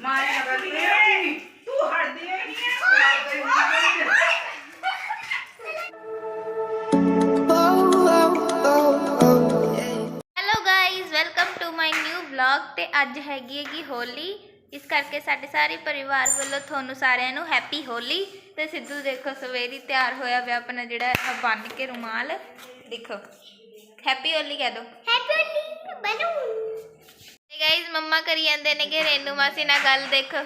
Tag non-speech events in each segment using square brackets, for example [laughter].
ਮਾਰੇ ਲਗਾ ਦੇ ਤੂੰ ਹਟਦੀ ਹੈ ਨਹੀਂ hello guys welcome to my new vlog ਤੇ ਅੱਜ ਹੈਗੀ ਹੈਗੀ ਹੋਲੀ। ਇਸ ਕਰਕੇ ਸਾਡੇ ਸਾਰੇ ਪਰਿਵਾਰ ਵੱਲੋਂ ਤੁਹਾਨੂੰ ਸਾਰਿਆਂ ਨੂੰ ਹੈਪੀ ਹੋਲੀ। ਤੇ ਸਿੱਧੂ ਦੇਖੋ ਸਵੇਰੀ ਤਿਆਰ ਹੋਇਆ ਪਿਆ ਆਪਣਾ ਜਿਹੜਾ ਬੰਨ ਕੇ ਰੁਮਾਲ। ਦੇਖੋ ਹੈਪੀ ਹੋਲੀ ਕਹਿ ਦੋ। ਹੈਪੀ ਹੋਲੀ ਬਲੂਨ ਤੇ ਗਾਇਜ਼ ਮੰਮਾ ਕਰੀ ਜਾਂਦੇ ਨੇ ਕਿ ਰੇਨੂ ਮਾਸੀ ਨਾਲ ਗੱਲ ਦੇਖੋ।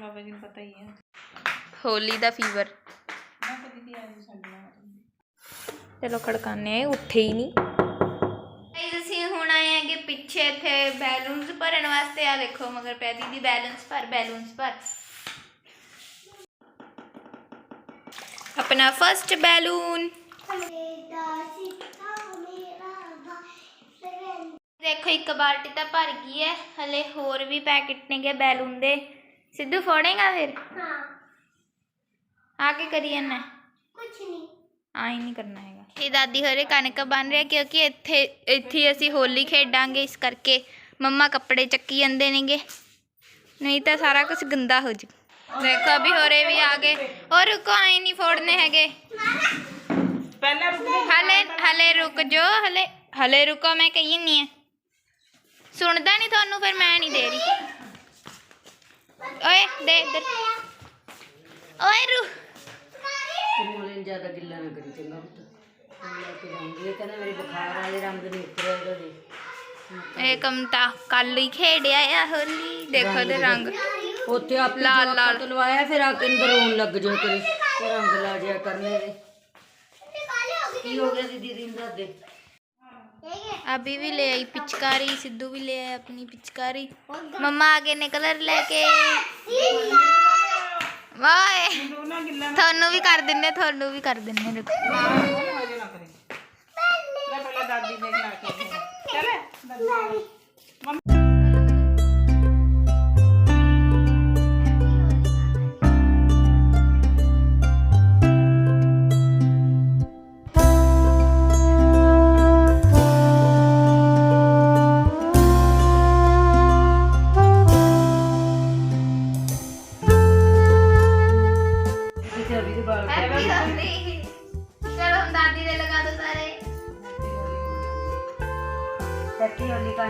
ਬਾਬਾ ਜੀ ਨੂੰ ਪਤਾ ਹੀ ਹੈ ਹੋਲੀ ਦਾ ਫੀਵਰ ਮੈਂ ਕਦੀ ਵੀ ਆਈ ਸਾਡੇ ਨਾਲ ਚਲੋ ਖੜਕਾਨੇ ਉੱਠੇ ਹੀ ਨਹੀਂ। ਗਾਇਜ਼ ਅਸੀਂ ਹੁਣ ਆਏ ਹੈਗੇ ਪਿੱਛੇ ਇੱਥੇ ਬੈਲੂਨਸ ਭਰਨ ਵਾਸਤੇ। ਆ ਦੇਖੋ ਮਗਰ ਪੈ ਦੀਦੀ ਬੈਲੂਨਸ ਭਰ ਬੈਲੂਨਸ ਭਰ। ਆਪਣਾ ਫਰਸਟ ਬੈਲੂਨ ਦੇਖੋ ਇੱਕ ਬਾਲਟੀ ਤਾਂ ਭਰ ਗਈ ਹੈ। ਹਲੇ ਹੋਰ ਵੀ ਪੈਕੇਟ ਨੇਗੇ ਬੈਲੂਨ ਦੇ। ਸਿੱਧੂ ਫੋੜੇਗਾ ਫਿਰ? ਹਾਂ। ਆ ਕੇ ਕਰੀ ਜਾਨਾ? ਕੁਛ ਨਹੀਂ। ਆਈ ਨਹੀਂ ਕਰਨਾ ਹੈਗਾ। ਇਹ ਦਾਦੀ ਹੋਰੇ ਕਣਕ ਬਣ ਰਿਹਾ ਕਿਉਂਕਿ ਇੱਥੇ ਇੱਥੇ ਹੀ ਅਸੀਂ ਹੋਲੀ ਖੇਡਾਂਗੇ ਇਸ ਕਰਕੇ ਮੰਮਾ ਕੱਪੜੇ ਚੱਕੀ ਜਾਂਦੇ ਨੇਗੇ। ਨਹੀਂ ਤਾਂ ਸਾਰਾ ਕੁਝ ਗੰਦਾ ਹੋ ਜੂ। ਦੇਖੋ ਅਭੀ ਹੋਰੇ ਵੀ ਆ ਗਏ। ਔਰ ਰੁਕੋ ਆਈ ਨਹੀਂ ਫੋੜਨੇ ਹੈਗੇ। ਪਹਿਲਾਂ ਰੁਕ ਜਾ। ਹਲੇ ਹਲੇ ਰੁਕ ਜੋ ਹਲੇ ਹਲੇ ਰੁਕੋ ਮੈਂ ਕਹੀ ਨਹੀਂ ਹੈ। ਸੁਣਦਾ ਨਹੀਂ ਤੁਹਾਨੂੰ ਫਿਰ ਮੈਂ ਨਹੀਂ ਦੇ ਰਹੀ। ਓਏ ਦੇ ਇੱਧਰ। ਓਏ ਰੂ ਮੋਲੇ ਜ਼ਿਆਦਾ ਗਿੱਲਾ ਨਾ ਕਰੀ ਚੰਗਾ ਪੁੱਤ। ਹੁਣ ਲੈ ਕੇ ਜਾਊਂਗੀ। ਇਹ ਕਹਿੰਦਾ ਮੇਰੇ ਬੁਖਾਰ ਵਾਲੇ ਰੰਗ ਨਹੀਂ ਉਤਰਿਆ ਇਹਦਾ ਦੇ ਇਹ ਕੰਮ ਤਾਂ ਕੱਲ ਹੀ ਖੇਡਿਆ ਆ ਹੋਲੀ। ਦੇਖੋ ਤੇ ਰੰਗ। ਉੱਥੇ ਆਪ ਲਾਲ- ਲਾਲ। ਤੋਂ ਲਵਾਇਆ ਫਿਰ ਆ ਕੇ ਅੰਦਰ ਰੋਣ ਲੱਗ ਜਾ ਕਰੇ। ਤੇ ਰੰਗ ਲਾ ਜਿਆ ਕਰਨੇ ਦੇ ਕੀ ਹੋ ਗਿਆ ਦੀਦੀ ਦਿਨ ਦਾ ਦੇ? अभी भी ले आई पिचकारी सिद्धू भी ले आया अपनी पिचकारी मम्मा आगे ने कलर लेके वाए ਦੋਨਾਂ ਗਿੱਲਾ ਤੁਹਾਨੂੰ ਵੀ ਕਰ ਦਿੰਨੇ ਤੁਹਾਨੂੰ ਵੀ ਕਰ ਦਿੰਨੇ ਰੁਕੋ ਨਾ ਹਜੇ ਨਾ ਕਰੇ ਲੈ ਪਹਿਲਾਂ ਦਾਦੀ ਨੇ ਲਾ ਕੇ ਚਲੇ ਹੈਪੀ ਹੋਲੀ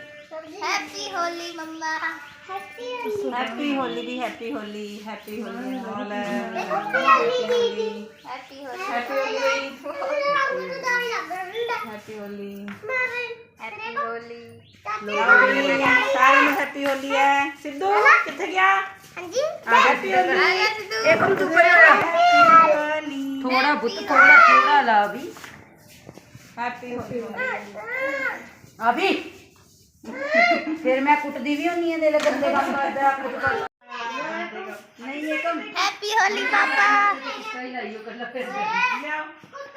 हैप्पी होली मम्मा हैप्पी होली भी happy Holi happy Holi happy Holi happy Holi happy Holi सारे में हैप्पी होली है सिद्धू कितने गया हैप्पी होली एक हम तू बड़ा हैप्पी होली थोड़ा बुत थोड़ा थोड़ा ला अभी हैप्पी होली अभी ਫਿਰ ਮੈਂ ਕੁੱਟਦੀ ਵੀ ਹੁੰਨੀ ਆ ਦੇ ਗੰਦੇ ਕੰਮ ਕਰਦਾ ਕੁੱਟ ਨਹੀਂ ਇਹ ਕੰਮ ਹੈਪੀ ਹੋਲੀ ਪਾਪਾ ਸਹੀ ਲਾਈਓ ਕਰ ਫਿਰ। ਲਿਆਓ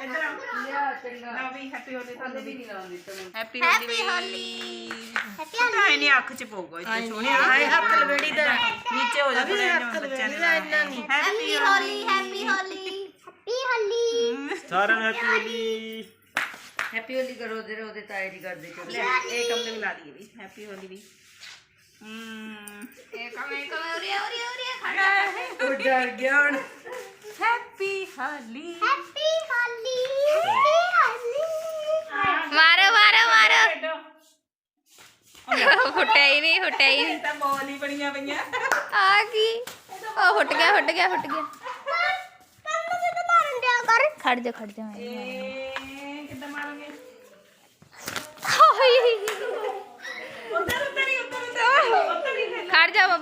ਇਧਰ ਲਿਆ ਚੰਗਾ ਨਾ ਵੀ ਹੈਪੀ ਹੋਲੀ ਤੁਹਾਨੂੰ ਵੀ ਨਹੀਂ ਲਾਉਂਦੀ happy Holi happy Holi happy Holi ਨਹੀਂ ਅੱਖ ਚ ਪਊਗਾ ਇੱਥੇ ਸੋਹਣਿਆ ਹਾਏ ਹੱਥ ਲਵੇੜੀ ਦਾ। ਨੀਚੇ ਹੋ ਜਾ ਥੋੜਾ ਇਹਨਾਂ ਬੱਚਿਆਂ ਦਾ ਇੰਨਾ ਨਹੀਂ। Happy Holi happy Holi happy Holi ਸਾਰਿਆਂ ਨੂੰ ਹੈਪੀ ਹੋਲੀ हैप्पी होली करो दे रहो दे ताई जी कर दे चलो। एक हमने मिला दिए भी हैप्पी होली भी। एक हम एक हम खड़ा है। उधर हैप्पी होली हैप्पी होली मारो मारो मारो। आ गई। ओ गया गया गया। खड़ जा खड़ जा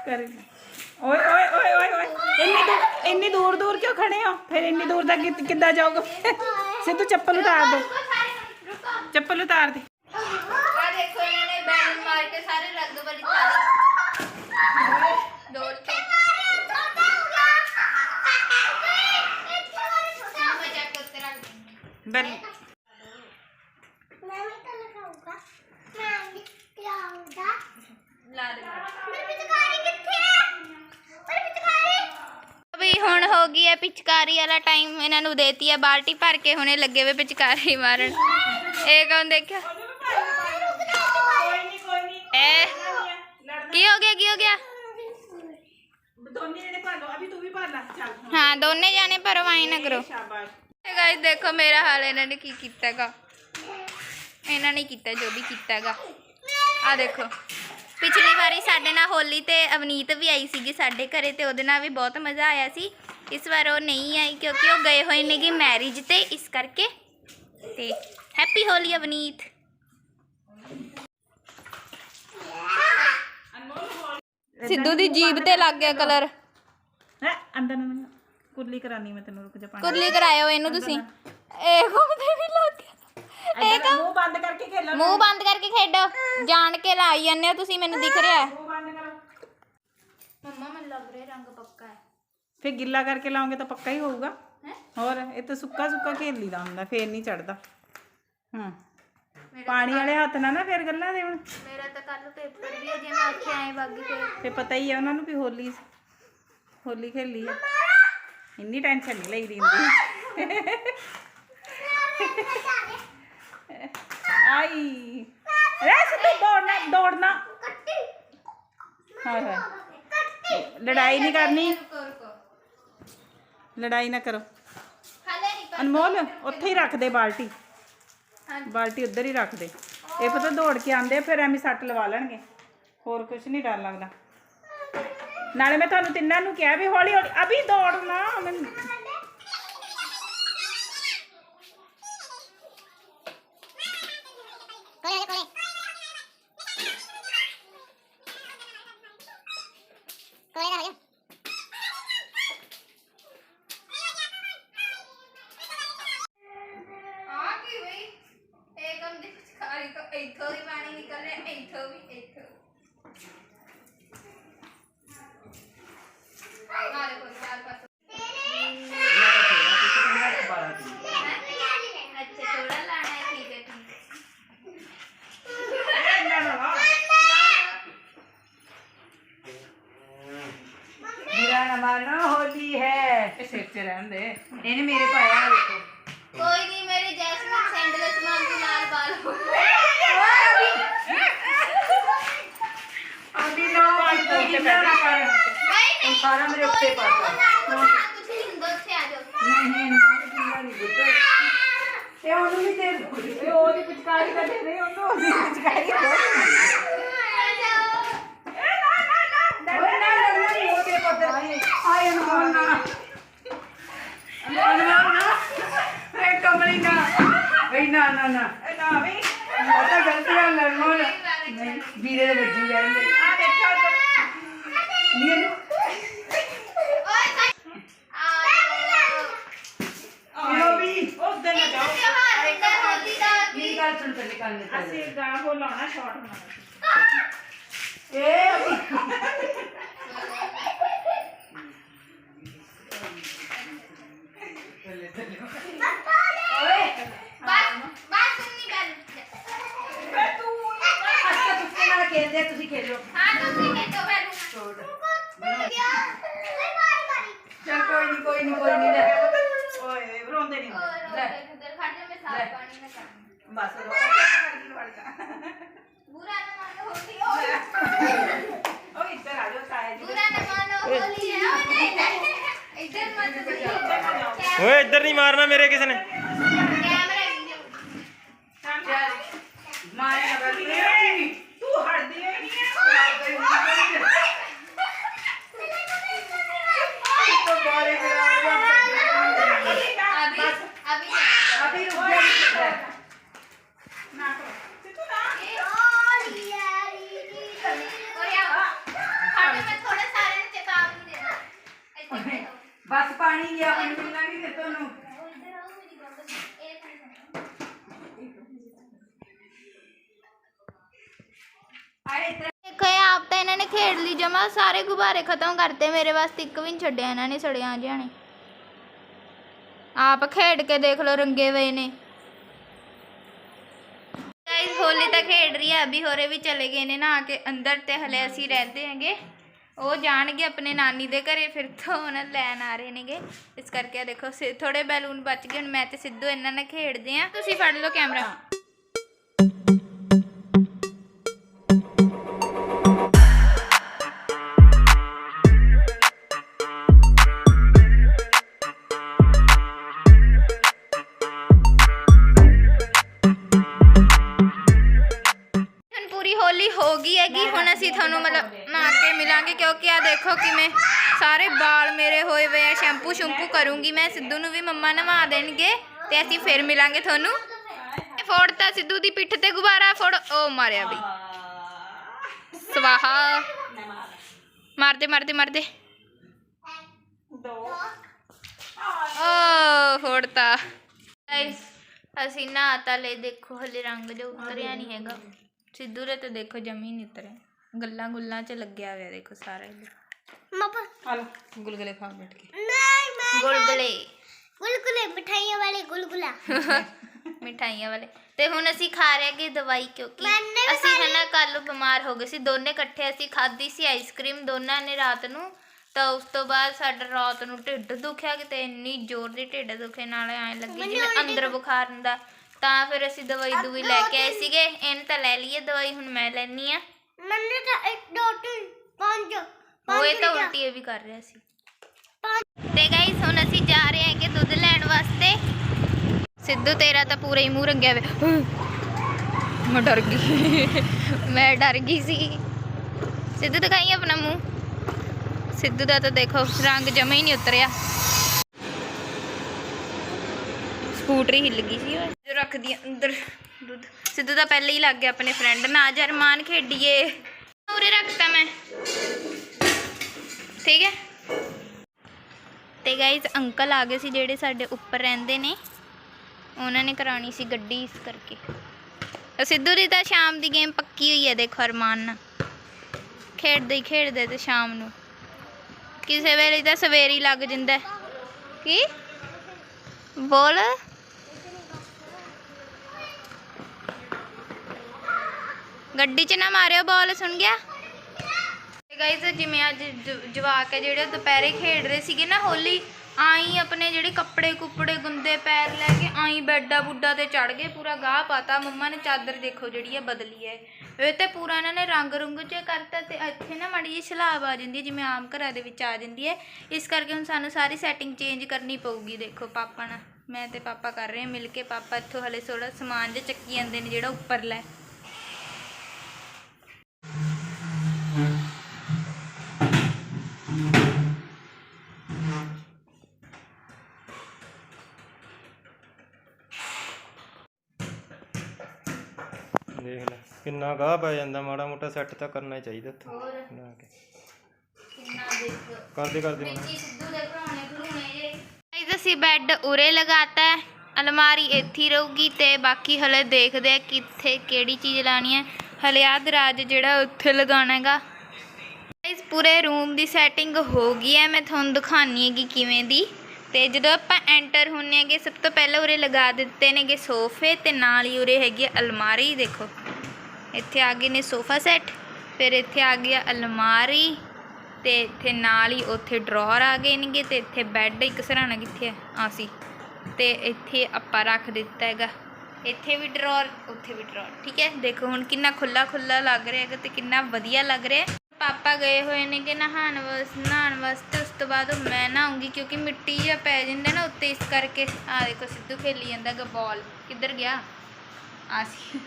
ਕਰ ਓਏ ਓਏ ਓਏ ਓਏ ਓਏ ਇੰਨੀ ਦੂਰ ਇੰਨੀ ਦੂਰ ਦੂਰ ਕਿਉਂ ਖੜੇ ਹੋ? ਫਿਰ ਇੰਨੀ ਦੂਰ ਤੱਕ ਕਿ- ਕਿੱਦਾਂ ਜਾਓਗੇ? ਸਿੱਧੂ ਚੱਪਲ ਉਤਾਰ ਦੋ। ਚੱਪਲ ਉਤਾਰ ਦੇ। ਆ ਦੇਖੋ ਇਹਨਾਂ ਨੇ ਬੈਲੂਨ ਮਾਰ ਕੇ ਸਾਰੇ ਰੰਗ ਵਾਲੀ ਤਾਲੀ ਦੌੜ ਕੇ ਮੈਂ ਚੱਕ ਕੇ ਉੱਤੇ ਰੱਖ ਦਿੰਦੀ। ਬੈਲ ਮੈਂ ਵੀ ਤਾਂ ਲਗਾਊਗਾ ਮੈਂ ਵੀ ਲਗਾਊਗਾ ਲਾ ਦੇ ਮੇਰੀ ਪਿਚਕਾਰੀ ਕਿੱਥੇ ਹੈ ਮੇਰੀ ਪਿਚਕਾਰੀ ਵੀ ਹੁਣ ਹੋ ਗਈ ਹੈ ਪਿਚਕਾਰੀ ਵਾਲਾ ਟਾਈਮ ਇਹਨਾਂ ਨੂੰ ਦੇਤੀ ਹੈ ਬਾਲਟੀ ਭਰ ਕੇ, ਹੁਣੇ ਲੱਗੇ ਵੇ ਪਿਚਕਾਰੀ ਮਾਰਨ। ਇਹ ਕੌਣ ਦੇਖਿਆ? ਇਹ ਕੀ ਹੋ ਗਿਆ, ਕੀ ਹੋ ਗਿਆ? ਦੋਨੇ ਜਣੇ ਭਰ ਲਓ ਅਭੀ ਤੂੰ ਵੀ ਭਰ ਲੈ ਚੱਲ ਹਾਂ ਦੋਨੇ ਜਾਣੇ ਪਰਵਾਹੀ ਨਾ ਕਰੋ। ਸ਼ਾਬਾਸ਼ ਗਾਇਸ ਦੇਖੋ ਮੇਰਾ ਹਾਲ, ਇਹਨਾਂ ਨੇ ਕੀ ਕੀਤਾਗਾ। ਇਹਨਾਂ ਨੇ ਕੀਤਾ, ਜੋ ਵੀ ਕੀਤਾਗਾ। ਆ ਦੇਖੋ। ਪਿਛਲੀ ਵਾਰੀ ਸਾਡੇ ਨਾਲ ਹੋਲੀ ਤੇ ਅਵਨੀਤ ਵੀ ਆਈ ਸੀਗੀ ਸਾਡੇ ਘਰੇ ਤੇ ਉਹਦੇ ਨਾਲ ਵੀ ਬਹੁਤ ਮਜ਼ਾ ਆਇਆ ਸੀ। ਇਸ ਵਾਰ ਉਹ ਨਹੀਂ ਆਈ ਕਿਉਂਕਿ ਉਹ ਗਏ ਹੋਏ ਨੇਗੇ ਮੈਰਿਜ ਤੇ ਇਸ ਕਰਕੇ। ਤੇ ਹੈਪੀ ਹੋਲੀ ਅਵਨੀਤ। ਸਿੱਧੂ ਦੀ ਜੀਬ ਤੇ ਲੱਗ ਗਿਆ ਕਲਰ ਹੈ ਅੰਦਰ ਨੂੰ ਕੁਰਲੀ ਕਰਾਨੀ ਮੈਂ ਤੈਨੂੰ ਰੁਕ ਜਾ ਪਾਣੀ। ਕੁਰਲੀ ਕਰਾਇਓ ਇਹਨੂੰ ਤੁਸੀਂ। ਇਹ ਘੁੰਮਦੇ ਵੀ ਲੱਗ ਗਿਆ। ਇਹ ਅੰਦਰ ਮੂੰਹ ਬੰਦ ਕਰਕੇ ਖੇਲੋ। ਮੂੰਹ ਬੰਦ ਕਰਕੇ ਖੇਡੋ। ਜਾਣ ਕੇ ਲਾਈ ਜਾਂਦੇ ਹੋ ਤੁਸੀਂ ਮੈਨੂੰ ਦਿਖ ਰਿਹਾ। ਹੈ ਮੂੰਹ ਬੰਦ ਕਰੋ। ਮੰਮਾ ਮੈਨੂੰ ਲੱਗ ਰਿਹਾ ਰੰਗ ਪੱਕਾ ਹੈ। ਫਿਰ ਗਿੱਲਾ ਕਰਕੇ ਲਾਉਂਗੇ ਤਾਂ ਪੱਕਾ ਹੀ ਹੋਊਗਾ। ਹੋਰ ਇਹ ਤਾਂ ਸੁੱਕਾ ਸੁੱਕਾ ਖੇਲ ਲਈਦਾ ਹੁੰਦਾ ਫੇਰ ਨਹੀਂ ਚੜਦਾ। ਹਾਂ। ਪਾਣੀ ਵਾਲੇ ਹੱਥ ਨਾਲ ਨਾ ਫੇਰ ਗੱਲਾਂ ਦੇ ਹੁਣ। ਮੇਰਾ ਤਾਂ ਕੱਲ ਪੇਪਰ ਵੀ ਹੈ ਜੇ ਮੈਂ ਉੱਥੇ ਆਏ ਬਾਗੀ ਫਿਰ ਫੇ ਪਤਾ ਹੀ ਆ ਉਹਨਾਂ ਨੂੰ ਵੀ ਹੋਲੀ ਹੋਲੀ ਖੇਲੀ ਆ। ਇੰਨੀ ਟੈਨਸ਼ਨ ਨਹੀਂ ਲਈਦੀ ਹੁੰਦੀ। ਆਈ। ਰੈਸ ਤੂੰ ਦੌੜਨਾ ਦੌੜਨਾ। ਹਾਏ ਹਾਏ। ਲੜਾਈ ਨਹੀਂ ਕਰਨੀ। ਲੜਾਈ ਨਾ ਕਰੋ। ਅਨਮੋਲ ਉੱਥੇ ਹੀ ਰੱਖ ਦੇ ਬਾਲਟੀ। ਬਾਲਟੀ ਉੱਧਰ ਹੀ ਰੱਖ ਦੇ। ਇਹ ਪਤਾ ਦੌੜ ਕੇ ਆਂਦੇ ਫਿਰ ਐਵੇਂ ਸੱਟ ਲਵਾ ਲੈਣਗੇ। ਹੋਰ ਕੁਝ ਨਹੀਂ ਡਰ ਲੱਗਦਾ। ਨਾਲੇ ਮੈਂ ਤੁਹਾਨੂੰ ਤਿੰਨਾਂ ਨੂੰ ਕਿਹਾ ਵੀ ਹੌਲੀ ਹੌਲੀ ਅਭੀ ਦੌੜਨਾ ਮੈਨੂੰ ਕੋਲੇ ਕੋਲੇ ਕੋਲੇ ਆ ਗਿਆ ਆ ਕੀ ਬਈ ਇਹ ਕੰਮ ਦੀ ਖਾਰੀ ਤੋਂ ਇੱਥੋਂ ਵੀ ਪਾਣੀ ਨਿਕਲ ਰਿਹਾ ਇੱਥੋਂ ਵੀ ਇੱਥੋਂ ਆ ਦੇਖੋ ਚਾਰ ਪਾਸ ਅੱਛਾ ਥੋੜਾ ਲਾਣਾ ਹੈ ਠੀਕ ਹੈ ਠੀਕ ਹੈ ਮੇਰਾ ਨਾ ਮਾਰਨਾ ਹੋਲੀ ਹੈ ਇਹ ਸਿਰ 'ਚ ਰਹਿਣ ਦੇ ਇਹਨੇ ਮੇਰੇ ਪਾਇਆ ਦੇਖੋ ਕੋਈ ਨਹੀਂ ਮੇਰੇ ਜੈਸਮੀਨ ਸੈਂਡਲਸ ਮਾਰ ਕੇ ਲਾਲ ਬਾਲ ਹੋ ਅਭੀ ਨੋ ਭਾਈ ਤੂੰ ਕਿੰਨਾ ਨਾ ਕਰ ਨਹੀਂ ਸਾਰਾ ਮੇਰੇ ਉੱਤੇ ਪਾਤਾ ਤੁਸੀਂ ਹਿੰਦੂ ਉੱਥੇ ਆ ਜਾਓ ਨਹੀਂ ਨੋ ਕਿੰਨਾ ਨਹੀਂ ਗੁੱਟੇ ਤੇ ਉਹਨੂੰ ਵੀ ਦੇ ਦੋ ਇਹ ਉਹਦੀ ਪਿਚਕਾਰੀ ਦਾ ਦੇ ਦੇ ਉਹਨੂੰ ਉਹਦੀ ਪਿਚਕਾਰੀ ਆ ਜਾਓ ਓਏ ਨਾ ਨਾ ਨਾ ਉਹ ਤੇ ਪਤਾ ਆਏ ਅਨਮੋਲ ਨਾ ਅਨਮੋਲ ਨਾ ਇਹ ਕਮਲੀ ਨਾ ਬਈ ਨਾ ਨਾ ਨਾ ਇਹ ਨਾ ਵੀ ਉਹ ਤਾਂ ਗਲਤ ਗੱਲ ਹੈ ਅਨਮੋਲ ਨਹੀਂ ਵੀਰੇ ਦੇ ਵੱਜੀ ਜਾਂਦੇ ਆ ਦੇਖੋ ਉੱਧਰ। ਨਹੀਂ ਇਹਨੂੰ ਓਏ ਕੱਟ ਆ ਇਹੋ ਵੀ ਉੱਧਰ ओए इधर नहीं मारना मेरे किसी ने बस पानी गया ਦੇਖੋ ਇਹ ਆਪ ਤਾਂ ਇਹਨਾਂ ਨੇ ਖੇਡ ਲਈ, ਜਮਾ ਸਾਰੇ ਗੁਬਾਰੇ ਖਤਮ ਕਰਤੇ ਮੇਰੇ ਵਾਸਤੇ, ਇੱਕ ਵੀ ਨਹੀਂ ਛੱਡਿਆ ਇਹਨਾਂ ਨੇ, ਸੜਿਆਂ ਜਿਹਾ ਨੇ। ਆਪ ਖੇਡ ਕੇ ਦੇਖ ਲਓ, ਰੰਗੇ ਹੋਏ ਨੇ। ਗਾਇਸ ਹੋਲੀ ਤਾਂ ਖੇਡ ਰਹੀ ਹੈ ਅਭੀ ਹੋਰੇ ਵੀ ਚਲੇ ਗਏ ਨੇ ਨਾ ਆ ਕੇ ਅੰਦਰ ਤੇ ਹਲੇ ਅਸੀਂ ਰਹਿੰਦੇ ਹੈਗੇ। ਉਹ ਜਾਣਗੇ ਆਪਣੇ ਨਾਨੀ ਦੇ ਘਰੇ, ਫਿਰ ਤੋਂ ਉਹਨਾਂ ਲੈਣ ਆ ਰਹੇ ਨੇਗੇ। ਇਸ ਕਰਕੇ ਆਹ ਦੇਖੋ, ਸਿ- ਥੋੜੇ ਬੈਲੂਨ ਬਚ ਗਏ, ਹੁਣ ਮੈਂ ਤੇ ਸਿੱਧੂ ਇਹਨਾਂ ਨਾਲ ਖੇਡਦੇ ਆ। ਤੁਸੀਂ ਫੜ ਲਓ ਕੈਮਰਾ। ਕਿਉਂਕਿ ਆ ਸਾਰੇ ਵਾਲ ਮੇਰੇ ਹੋਏ ਹੋਏ ਆ, ਸ਼ੈਂਪੂ ਸ਼ੈਂਪੂ ਕਰੂੰਗੀ। ਮੈਂ ਸਿੱਧੂ ਨੂੰ ਵੀ ਮੰਮਾ ਨਵਾ ਦੇਣਗੇ ਤੇ ਅਸੀਂ ਫਿਰ ਮਿਲਾਂਗੇ ਤੁਹਾਨੂੰ। ਇਹ ਫੋੜਤਾ ਸਿੱਧੂ ਦੀ ਪਿੱਠ ਤੇ ਗੁਬਾਰਾ, ਫੋੜ। ਉਹ ਮਾਰਿਆ ਵੀ। ਸਵਾਹਾ। ਮਾਰਦੇ ਮਾਰਦੇ ਮਾਰਦੇ। ਓ ਫੋੜਤਾ। ਗਾਇਸ ਅਸੀਂ ਨਾ ਤਾਂ ਲੈ ਦੇਖੋ, ਹਲੇ ਰੰਗ ਜੋ ਉਤਰਿਆ ਨਹੀਂ ਹੈਗਾ। ਸਿੱਧੂ ਦੇ ਤੇ ਦੇਖੋ ਜਮੀ ਨਹੀਂ ਉਤਰਿਆ ਗੱਲਾਂ ਗੁੱਲਾਂ 'ਚ ਲੱਗਿਆ ਹੋਇਆ ਦੇਖੋ ਸਾਰਾ ਇਹ ਮਪਾ। ਹਲ ਗੁਲਗੁਲੇ ਖਾ ਬੈਠ ਕੇ। ਨਹੀਂ ਮੈਂ ਗੁਲਗੁਲੇ। ਗੁਲਗੁਲੇ ਮਠਾਈਆਂ ਵਾਲੇ ਗੁਲਗੁਲਾ। [laughs] ਮਿਠਾਈਆਂ ਵਾਲੇ। ਤੇ ਹੁਣ ਅਸੀਂ ਖਾ ਰਹੇ ਕਿ ਦਵਾਈ ਕਿਉਂਕਿ ਮੈਨੇ ਵੀ ਅਸੀਂ ਹਨਾ ਕੱਲ ਬਿਮਾਰ ਹੋ ਗਏ ਸੀ। ਦੋਨੇ ਇਕੱਠੇ ਅਸੀਂ ਖਾਧੀ ਸੀ ਆਈਸਕ੍ਰੀਮ ਦੋਨਾਂ ਨੇ ਰਾਤ ਨੂੰ। ਤਾਂ ਉਸ ਤੋਂ ਬਾਅਦ ਸਾਡਾ ਰਾਤ ਨੂੰ ਢਿੱਡ ਦੁਖਿਆ ਕਿਤੇ ਇੰਨੀ ਜ਼ੋਰ ਦੀ ਢਿੱਡ ਦੁਖੇ ਨਾਲ ਐਂ ਲੱਗੀ ਜਿਵੇਂ ਅੰਦਰ ਬੁਖਾਰ ਹੁੰਦਾ। ਤਾਂ ਫਿਰ ਅਸੀਂ ਦਵਾਈ ਦੂਈ ਲੈ ਕੇ ਆਏ ਸੀਗੇ। ਇਹਨ ਤਾਂ ਲੈ ਲਈਏ ਦਵਾਈ ਹੁਣ ਮੈਂ ਲੈਣੀ ਆ ਮੈਨੇ ਤਾਂ 1 2 3 5 ਹੋਏ ਤਾਂ ਉਲਟੀ ਇਹ ਵੀ ਕਰ ਰਿਹਾ ਸੀ। ਤੇ ਗਾਈਸ ਹੁਣ ਅਸੀਂ ਜਾ ਰਹੇ ਹੈਗੇ ਦੁੱਧ ਲੈਣ ਵਾਸਤੇ। ਸਿੱਧੂ ਤੇਰਾ ਤਾਂ ਪੂਰਾ ਹੀ ਮੂੰਹ ਰੰਗਿਆ ਹੋਇਆ। ਮੈਂ ਡਰ ਗਈ। ਮੈਂ ਡਰ ਗਈ ਸੀ। ਸਿੱਧੂ ਦਿਖਾਈ ਆਪਣਾ ਮੂੰਹ। ਸਿੱਧੂ ਦਾ ਤਾਂ ਦੇਖੋ ਰੰਗ ਜਮਾ ਹੀ ਨਹੀਂ ਉਤਰਿਆ। ਸਕੂਟਰੀ ਹਿੱਲ ਗਈ ਸੀ ਓਏ ਜੋ ਰੱਖਦੀ ਆ ਅੰਦਰ ਦੁੱਧ। ਸਿੱਧੂ ਦਾ ਪਹਿਲੇ ਹੀ ਲੱਗ ਗਿਆ ਆਪਣੇ ਫਰੈਂਡ ਨਾਲ। ਅੱਜ ਅਰਮਾਨ ਖੇਡੀਏ। ਉਰੇ ਰੱਖਤਾ ਮੈਂ। ਠੀਕ ਹੈ? ਤੇ ਗਾਇਜ਼ ਅੰਕਲ ਆ ਗਏ ਸੀ ਜਿਹੜੇ ਸਾਡੇ ਉੱਪਰ ਰਹਿੰਦੇ ਨੇ। ਉਹਨਾਂ ਨੇ ਕਰਾਣੀ ਸੀ ਗੱਡੀ ਇਸ ਕਰਕੇ। ਸਿੱਧੂ ਦੀ ਤਾਂ ਸ਼ਾਮ ਦੀ ਗੇਮ ਪੱਕੀ ਹੋਈ ਹੈ, ਦੇਖੋ ਅਰਮਾਨ ਨਾਲ। ਖੇਡਦੇ ਹੀ ਖੇਡਦੇ ਤੇ ਸ਼ਾਮ ਨੂੰ। ਕਿਸੇ ਵੇਲੇ ਤਾਂ ਸਵੇਰੇ ਹੀ ਲੱਗ ਜਾਂਦਾ ਕੀ? ਬੋਲ। ਗੱਡੀ 'ਚ ਨਾ ਮਾਰਿਓ ਬੋਲ, ਸੁਣ ਗਿਆ? ਗਾਇਜ਼ ਜਿਵੇਂ ਅੱਜ ਜ- ਜਵਾਕ ਹੈ ਜਿਹੜੇ ਉਹ ਦੁਪਹਿਰੇ ਖੇਡ ਰਹੇ ਸੀਗੇ ਨਾ ਹੋਲੀ, ਆਈ ਆਪਣੇ ਜਿਹੜੇ ਕੱਪੜੇ ਕੁੱਪੜੇ ਗੁੰਦੇ ਪੈਰ ਲੈ ਕੇ ਆਈ ਬੈੱਡਾ ਬੁੱਡਾ ਤੇ ਚੜ ਗਏ, ਪੂਰਾ ਗਾਹ ਪਾਤਾ। ਮੰਮਾ ਨੇ ਚਾਦਰ ਦੇਖੋ ਜਿਹੜੀ ਹੈ ਬਦਲੀ ਹੈ ਇਹ ਤੇ ਪੂਰਾ ਇਹਨਾਂ ਨੇ ਰੰਗ ਰੁੰਗ ਚ ਕਰਤਾ ਤੇ ਇੱਥੇ ਨਾ ਮਾੜੀ ਜਿਹੀ ਸਲਾਬ ਆ ਜਾਂਦੀ ਹੈ ਜਿਵੇਂ ਆਮ ਘਰਾਂ ਦੇ ਵਿੱਚ ਆ ਜਾਂਦੀ ਹੈ ਇਸ ਕਰਕੇ ਹੁਣ ਸਾਨੂੰ ਸਾਰੀ ਸੈਟਿੰਗ ਚੇਂਜ ਕਰਨੀ ਪਊਗੀ, ਦੇਖੋ ਪਾਪਾ ਨਾਲ। ਮੈਂ ਤੇ ਪਾਪਾ ਕਰ ਰਹੇ ਹਾਂ ਮਿਲ ਕੇ, ਪਾਪਾ ਇੱਥੋਂ ਹਲੇ ਥੋੜਾ ਸਮਾਨ ਜਿਹਾ ਚੱਕੀ ਜਾਂਦੇ ਨੇ ਜਿਹੜਾ ਉੱਪਰ ਲੈ ਦੇਖ ਲੈ ਕਿੰਨਾ ਗਾਹ ਪੈ ਜਾਂਦਾ ਮਾੜਾ ਮੋਟਾ ਸੈੱਟ ਤਾਂ ਕਰਨਾ ਹੀ ਚਾਹੀਦਾ ਉੱਥੇ ਹੋਰ? ਲਾ ਕੇ। ਕਿੰਨਾ ਦੇਖੋ ਕਰਦੇ ਕਰਦੇ ਹੁਣ। ਵਿੱਚੀ ਸਿੱਧੂ ਦੇ ਭਰਾਉਣੇ ਭਰੂਣੇ ਜੇ। ਗਾਇਜ਼ ਅਸੀਂ ਬੈੱਡ ਉਰੇ ਲਗਾਤਾ ਹੈ ਅਲਮਾਰੀ ਇੱਥੇ ਹੀ ਰਹੂਗੀ ਤੇ ਬਾਕੀ ਹਲੇ ਦੇਖਦੇ ਆ ਕਿੱਥੇ ਕਿਹੜੀ ਚੀਜ਼ ਲਾਣੀ ਹੈ। ਹਲੇ ਆਹ ਦਰਾਜ ਜਿਹੜਾ ਉੱਥੇ ਲਗਾਉਣਾ ਹੈਗਾ। ਗਾਇਜ਼ ਪੂਰੇ ਰੂਮ ਦੀ ਸੈਟਿੰਗ ਹੋ ਗਈ ਹੈ ਮੈਂ ਤੁਹਾਨੂੰ ਦਿਖਾਣੀ ਹੈਗੀ ਕਿਵੇਂ ਦੀ। ਤੇ ਜਦੋਂ ਆਪਾਂ ਐਂਟਰ ਹੁੰਨੇ ਹੈਗੇ, ਸਭ ਤੋਂ ਪਹਿਲਾਂ ਉਰੇ ਲਗਾ ਦਿੱਤੇ ਨੇਗੇ ਸੋਫੇ ਤੇ ਨਾਲ ਹੀ ਉਰੇ ਹੈਗੀ ਹੈ ਅਲਮਾਰੀ, ਦੇਖੋ। ਇੱਥੇ ਆ ਗਏ ਨੇ ਸੋਫਾ ਸੈੱਟ, ਫਿਰ ਇੱਥੇ ਆ ਗਿਆ ਅਲਮਾਰੀ ਤੇ ਇੱਥੇ ਨਾਲ ਹੀ ਉੱਥੇ ਡਰਾਅਰ ਆ ਗਏ ਨੇਗੇ ਤੇ ਇੱਥੇ ਬੈੱਡ ਇੱਕ ਸਰਾਣਾ ਕਿੱਥੇ ਹੈ ਆ ਸੀ। ਤੇ ਇੱਥੇ ਆਪਾਂ ਰੱਖ ਦਿੱਤਾ ਹੈਗਾ। ਇੱਥੇ ਵੀ ਡਰਾਅਰ, ਉੱਥੇ ਵੀ ਡਰਾਅਰ, ਠੀਕ ਹੈ? ਦੇਖੋ ਹੁਣ ਕਿੰਨਾ ਖੁੱਲਾ ਖੁੱਲਾ ਲੱਗ ਰਿਹਾ ਹੈਗਾ ਤੇ ਕਿੰਨਾ ਵਧੀਆ ਲੱਗ ਰਿਹਾ। ਪਾਪਾ ਗਏ ਹੋਏ ਨੇ ਕਿ ਨਹਾਉਣ ਵਾਸਤੇ ਨਹਾਉਣ ਵਾਸਤੇ, ਉਸ ਤੋਂ ਬਾਅਦ ਮੈਂ ਨਹਾਉਂਗੀ ਕਿਉਂਕਿ ਮਿੱਟੀ ਜਿਹਾ ਪੈ ਜਾਂਦਾ ਨਾ ਉੱਤੇ, ਇਸ ਕਰਕੇ। ਆ ਦੇਖੋ ਸਿੱਧੂ ਖੇਲੀ ਜਾਂਦਾ ਗਾ ਬਾਲ ਕਿੱਧਰ ਗਿਆ? ਆ ਸੀ।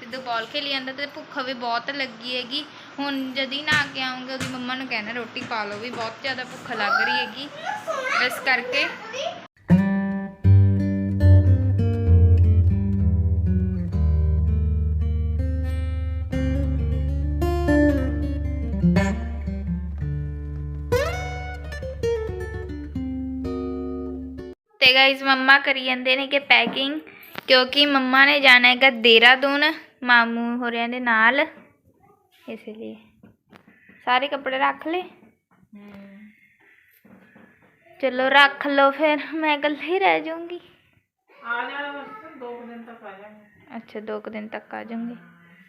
ਸਿੱਧੂ ਬਾਲ ਖੇਲੀ ਜਾਂਦਾ ਤੇ ਭੁੱਖ ਵੀ ਬਹੁਤ ਲੱਗੀ ਹੈਗੀ। ਹੁਣ ਜਦੀ ਨਾ ਕੇ ਆਉਂਗੇ ਉਹਦੀ ਮੰਮਾ ਨੂੰ ਕਹਿਣਾ, ਰੋਟੀ ਪਾ ਲਓ ਵੀ ਬਹੁਤ ਜ਼ਿਆਦਾ ਭੁੱਖ ਲੱਗ ਰਹੀ ਹੈਗੀ। ਇਸ ਕਰਕੇ ਤੇ ਮੰਮਾ ਕਰੀ ਜਾਂਦੇ ਨੇ ਕਿ ਪੈਕਿੰਗ ਕਿਉਂਕਿ ਮੰਮਾ ਨੇ ਜਾਣਾ ਹੈਗਾ ਦੇਹਰਾਦੂਨ, ਮਾਮੂ ਹੋਰਿਆਂ ਦੇ ਨਾਲ। ਇਸ ਲਈ ਸਾਰੇ ਕੱਪੜੇ ਰੱਖ ਲਏ। ਚਲੋ ਰੱਖ ਲਓ ਫਿਰ, ਮੈਂ ਇਕੱਲੀ ਰਹਿ ਜਾਊਂਗੀ। ਆ ਜਾਣਾ ਬਸ ਦੋ ਦਿਨ ਤੱਕ ਆ ਜਾਣਾ ਅੱਛਾ, ਦੋ ਕੁ ਦਿਨ ਤੱਕ ਆ ਜਾਊਂਗੀ।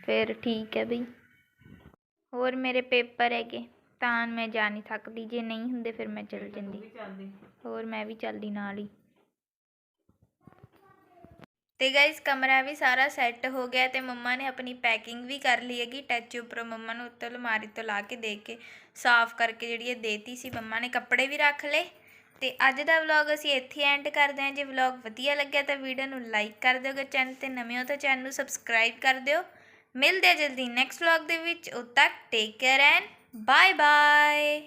ਫਿਰ ਠੀਕ ਹੈ ਬਈ। ਹੋਰ ਮੇਰੇ ਪੇਪਰ ਹੈਗੇ, ਤਾਂ ਮੈਂ ਜਾ ਨਹੀਂ ਸਕਦੀ। ਜੇ ਨਹੀਂ ਹੁੰਦੇ ਫਿਰ ਮੈਂ ਚਲ ਜਾਂਦੀ। ਹੋਰ ਮੈਂ ਵੀ ਚੱਲਦੀ ਨਾਲ ਹੀ। ਤੇ ਗਾਇਸ ਕਮਰਾ ਵੀ ਸਾਰਾ ਸੈੱਟ ਹੋ ਗਿਆ ਤੇ ਮੰਮਾ ਨੇ ਆਪਣੀ ਪੈਕਿੰਗ ਵੀ ਕਰ ਲਈ ਹੈਗੀ। ਟੱਚ ਉੱਪਰੋਂ ਮੰਮਾ ਨੂੰ ਉੱਤੋਂ ਅਲਮਾਰੀ ਤੋਂ ਲਾ ਕੇ ਦੇ ਕੇ ਸਾਫ਼ ਕਰਕੇ ਜਿਹੜੀ ਇਹ ਦੇਤੀ ਸੀ, ਮੰਮਾ ਨੇ ਕੱਪੜੇ ਵੀ ਰੱਖ ਲਏ। ਤੇ ਅੱਜ ਦਾ ਵਲੌਗ ਅਸੀਂ ਇੱਥੇ ਐਂਡ ਕਰਦੇ ਹਾਂ। ਜੇ ਵਲੌਗ ਵਧੀਆ ਲੱਗਿਆ ਤਾਂ ਵੀਡੀਓ ਨੂੰ ਲਾਈਕ ਕਰ ਦਿਓ ਅਗਰ ਚੈਨਲ ਤੇ ਨਵੇਂ ਹੋ ਤਾਂ ਚੈਨਲ ਨੂੰ ਸਬਸਕ੍ਰਾਈਬ ਕਰ ਦਿਓ। ਮਿਲਦੇ ਆ ਜਲਦੀ ਨੈਕਸਟ ਵਲੌਗ ਦੇ ਵਿੱਚ। ਉਦ ਤੱਕ take care and bye bye